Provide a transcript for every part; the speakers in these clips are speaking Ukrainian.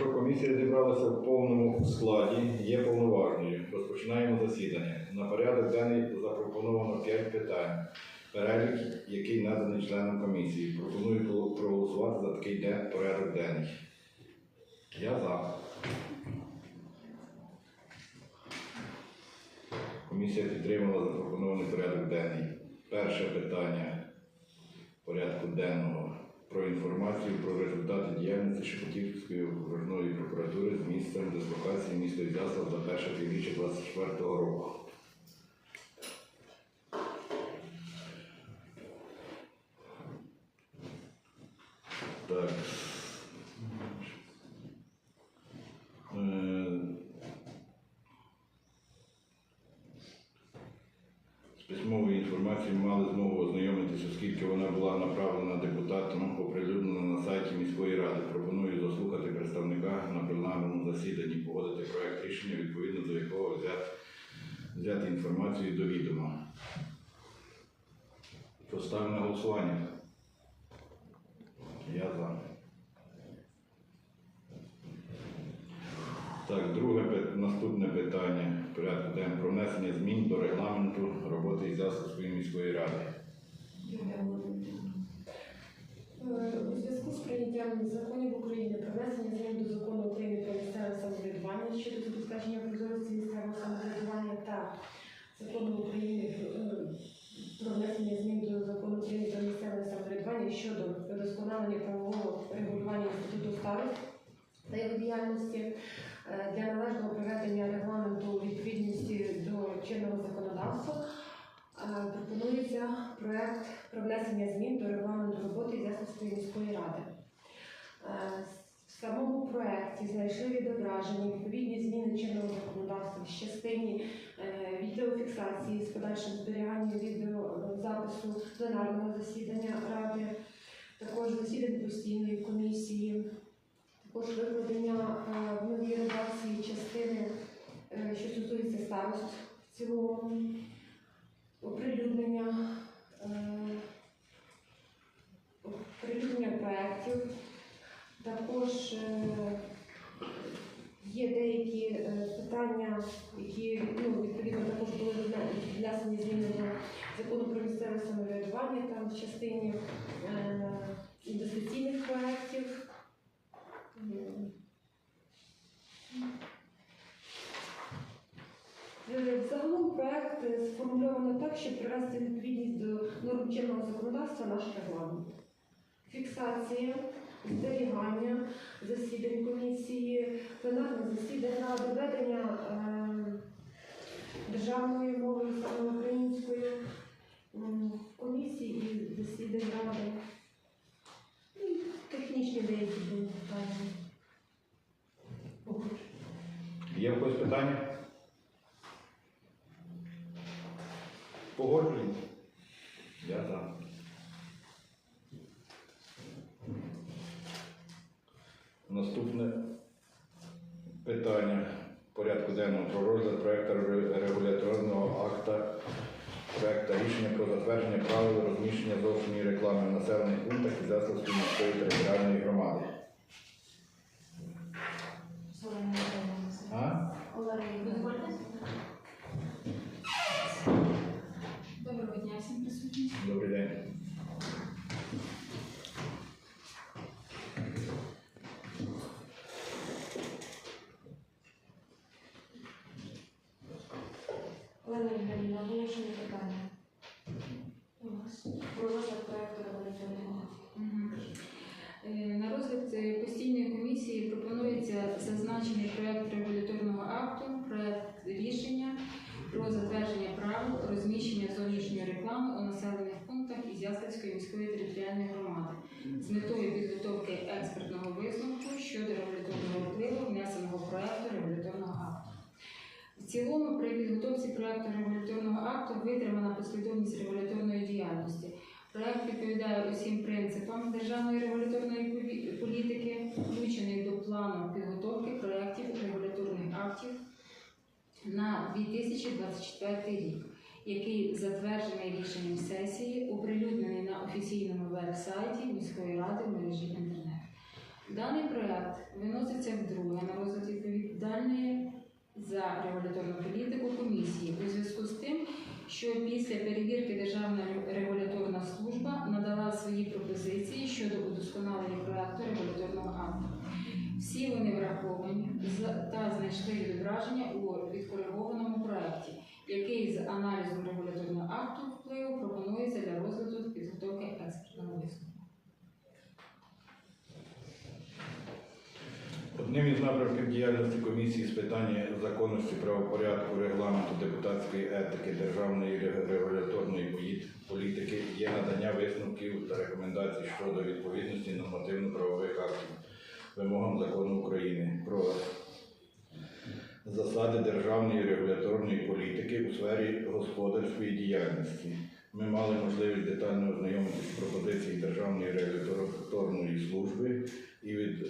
що комісія зібралася в повному складі, є повноважною. Розпочинаємо засідання. На порядок денний запропоновано 5 питань. Перелік, який наданий членам комісії. Пропоную проголосувати за такий порядок денний. Я за. Комісія підтримала запропонований порядок денний. Перше питання порядку денного про інформацію про результати діяльності Шепетівської окружної прокуратури з місцем дислокації міста Ізяслав за перше півріччя 2024 року. Так. Е, письмовою інформацією мали змогу ознайомитися, оскільки вона була направлена депутатам, оприлюднена на сайті міської ради. Пропоную заслухати представника на пленарному засіданні, погодити проект рішення, відповідно до якого взяти, взяти інформацію до відома. Поставлю на голосування. Я за. Так, друге наступне питання порядку денного про внесення змін до регламенту роботи Ізяславської міської ради. Е, У зв'язку з прийняттям законів України про внесення змін до закону України про місцеве самоврядування щодо забезпечення прозорості місцевого самоврядування та закону України е, про внесення змін до закону України про місцеве самоврядування щодо вдосконалення правового регулювання інституту старост та його діяльності е, для належного приведення регламенту відповідності до чинного законодавства. Е, Пропонується проект про внесення змін до регламенту роботи Зясновської міської ради. Е, В самому проекті знайшли відображені відповідні зміни чинного законодавства в частині е, відеофіксації з подальшим зберіганням відеозапису пленарного засідання ради, також засідань постійної комісії, також викладення е, в новій редакції частини, е, що стосується старост в цілому е, оприлюднення проєктів. Також е, є деякі е, питання, які ну, відповідно також були внесені зміни до закону про місцеве самоврядування, там в частині е, інвестиційних проєктів. Загалом проект сформульовано так, щоб привести відповідність до норм чинного законодавства наш регламент. Фіксація, зберігання засідань комісії, пленарних засідань ради, ведення е, державною саме українською комісії і засідань ради. І технічні деякі були питання. Є в когось питання? Погоджуємо? Я за. Наступне питання порядку денного про розгляд проекту регуляторного акта проекта рішення про затвердження правил розміщення зовнішньої реклами в населених пунктах і Заславської міської територіальної громади. А? Доброго дня всім присутнім. Добрий день. Олена Євгенівна, вирішення питання. Про розгляд проекту регуляторного. Е, На розгляд постійної комісії пропонується зазначений проект регуляторного акту, проект рішення про затвердження правил розміщення зовнішньої реклами у населених пунктах Ізяславської міської територіальної громади В цілому при підготовці проекту регуляторного акту витримана послідовність регуляторної діяльності. Проект відповідає усім принципам державної регуляторної політики, включений до плану підготовки проєктів регуляторних актів на 2024 рік, який затверджений рішенням сесії, оприлюднений на офіційному веб-сайті міської ради в мережі інтернет. Даний проект виноситься вдруге на розгляд відповідальної за регуляторну політику комісії у зв'язку з тим, що після перевірки Державна регуляторна служба надала свої пропозиції щодо удосконалення проекту регуляторного акту. Всі вони враховані та знайшли відображення у відкоригованому проекті, який з аналізом регуляторного акту впливу пропонується для розгляду підготовки експертного висновку. Одним із напрямків діяльності комісії з питань законності правопорядку, регламенту, депутатської етики, державної регуляторної політики є надання висновків та рекомендацій щодо відповідності нормативно-правових актів вимогам закону України про засади державної регуляторної політики у сфері господарської діяльності. Ми мали можливість детально ознайомитися з пропозицією Державної регуляторної служби і від,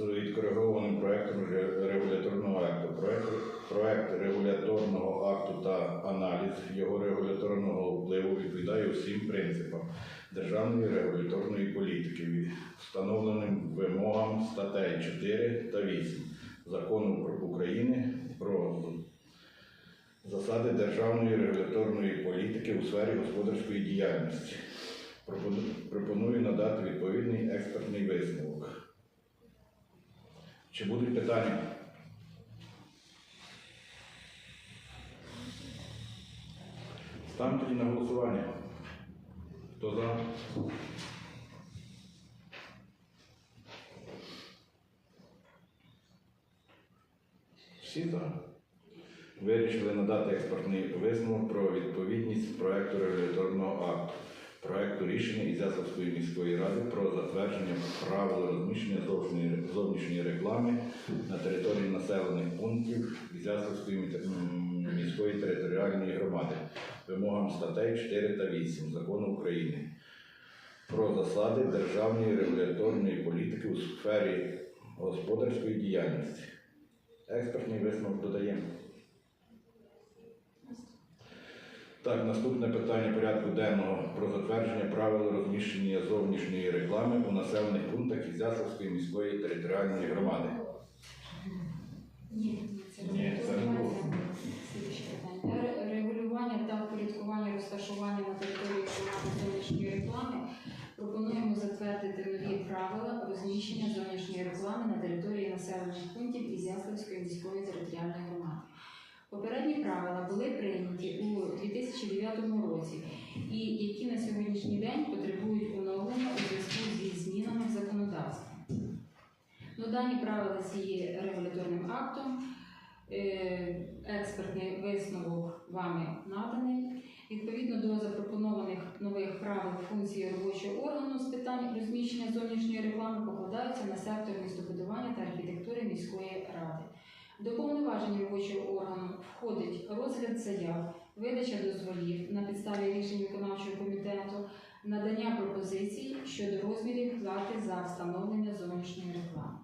відкоригованим проектом регуляторного акту. Проект, проект регуляторного акту та аналіз його регуляторного впливу відповідає усім принципам державної регуляторної політики, встановленим вимогам статей 4 та 8 Закону про України про засади державної регуляторної політики у сфері господарської діяльності. Пропоную надати відповідний експертний висновок. Чи будуть питання? Ставимо тоді на голосування. Хто за? Всі за? Вирішили надати експертний висновок про відповідність проекту регуляторного акту, проекту рішення Ізяславської міської ради про затвердження правил розміщення зовнішньої, реклами на території населених пунктів м, міської територіальної громади вимогам статей 4 та 8 Закону України про засади державної регуляторної політики у сфері господарської діяльності. Експертний висновок додаємо. Так, наступне питання порядку денного про затвердження правил розміщення зовнішньої реклами у населених пунктах Ізяславської міської територіальної громади. Ні, це Ні, це не було. Регулювання та впорядкування розташування на території зовнішньої реклами пропонуємо затвердити нові правила розміщення зовнішньої реклами на території населених пунктів Ізяславської міської територіальної громади. Попередні правила були прийняті у 2009 році і які на сьогоднішній день потребують оновлення у зв'язку зі змінами в законодавстві. Ну, дані правила є регуляторним актом. Е, Експертний висновок вами наданий. Відповідно до запропонованих нових правил функції робочого органу з питань розміщення зовнішньої реклами покладаються на сектор містобудування та архітектури міської ради. До повноважень робочого органу входить розгляд заяв, видача дозволів на підставі рішень виконавчого комітету, надання пропозицій щодо розмірів плати за встановлення зовнішньої реклами.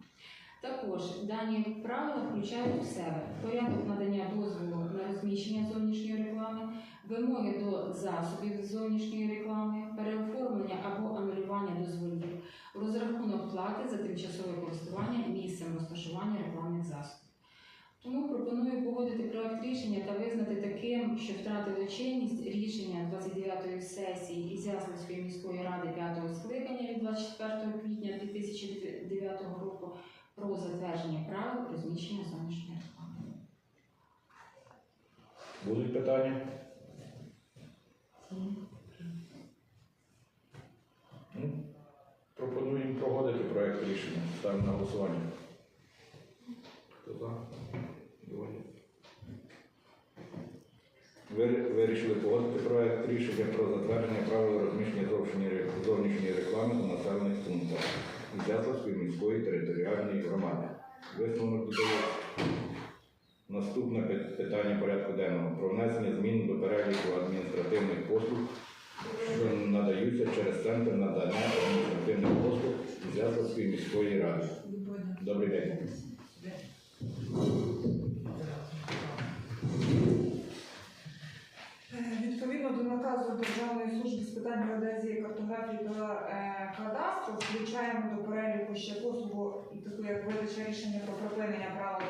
Також дані правила включають в себе порядок надання дозволу на розміщення зовнішньої реклами, вимоги до засобів зовнішньої реклами, переоформлення або анулювання дозволів, розрахунок плати за тимчасове користування місцем розташування рекламних засобів. Тому пропоную погодити проект рішення та визнати таким, що втратило чинність рішення 29-ї сесії Ізяславської міської ради 5-го скликання від 24 квітня 2009 року про затвердження правил розміщення зовнішньої реклами. Будуть питання? Ну, Пропонуємо погодити проект рішення. Ставимо на голосування. Хто за? Двоє. Ви- Вирішили погодити проект рішення про затвердження правил розміщення зовнішньої реклами у населених пунктах Ізяславської міської територіальної громади. Висновок додається. Наступне питання порядку денного про внесення змін до переліку адміністративних послуг, що надаються через центр надання адміністративних послуг Ізяславської міської ради. Добрий день. Е, Відповідно до наказу Державної служби з кадастру включаємо до переліку ще послугу як видача рішення про припинення права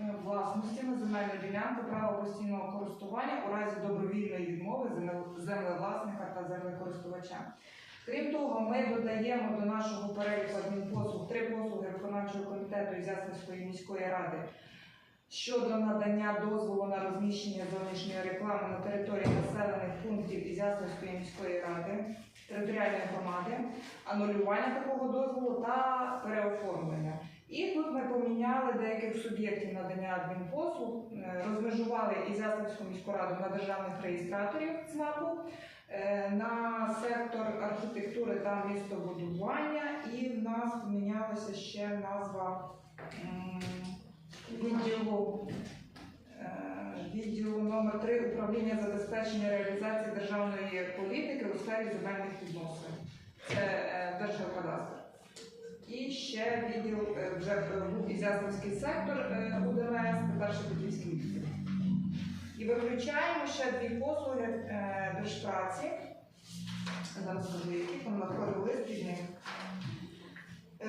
е, власності на земельну ділянку, право постійного користування у разі добровільної відмови землевласника та землекористувача. Крім того, ми додаємо до нашого переліку адмінпослуг три послуги виконавчого комітету Ізяславської міської ради щодо надання дозволу на розміщення зовнішньої реклами на території населених пунктів Ізяславської міської ради, територіальної громади, анулювання такого дозволу та переоформлення. І тут ми поміняли деяких суб'єктів надання адмінпослуг, е, розмежували Ізяславську міську раду на державних реєстраторів ЦНАПу, е, на сектор архітектури та містобудування, і в нас помінялася ще назва відділу. Е, 3 управління забезпечення реалізації державної політики у сфері земельних відносин. Це е, Держгеокадастр. І ще відділ е, вже був Ізяславський сектор е, УДМС, тепер Шепетівський відділ. І виключаємо ще дві послуги держпраці. Зараз скажу, які там надходив лист від них.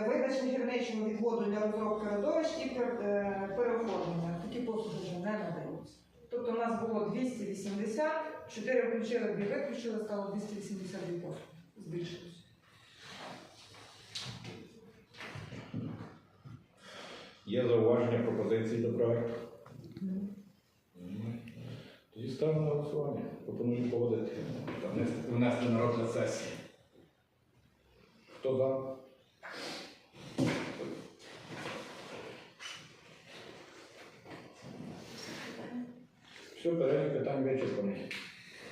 Видача гірничого відводу для розробки родовищ і пер- переоформлення. Такі послуги вже не надаються. Тобто у нас було 280, 4 включили, 2 виключили, стало 282 послуги. Збільшилось. Є зауваження пропозиції до проекту? Тоді ставимо на голосування. Пропоную погодити внести- внести на розгляд сесії. Хто за? Все, перелік питань вичерпаний.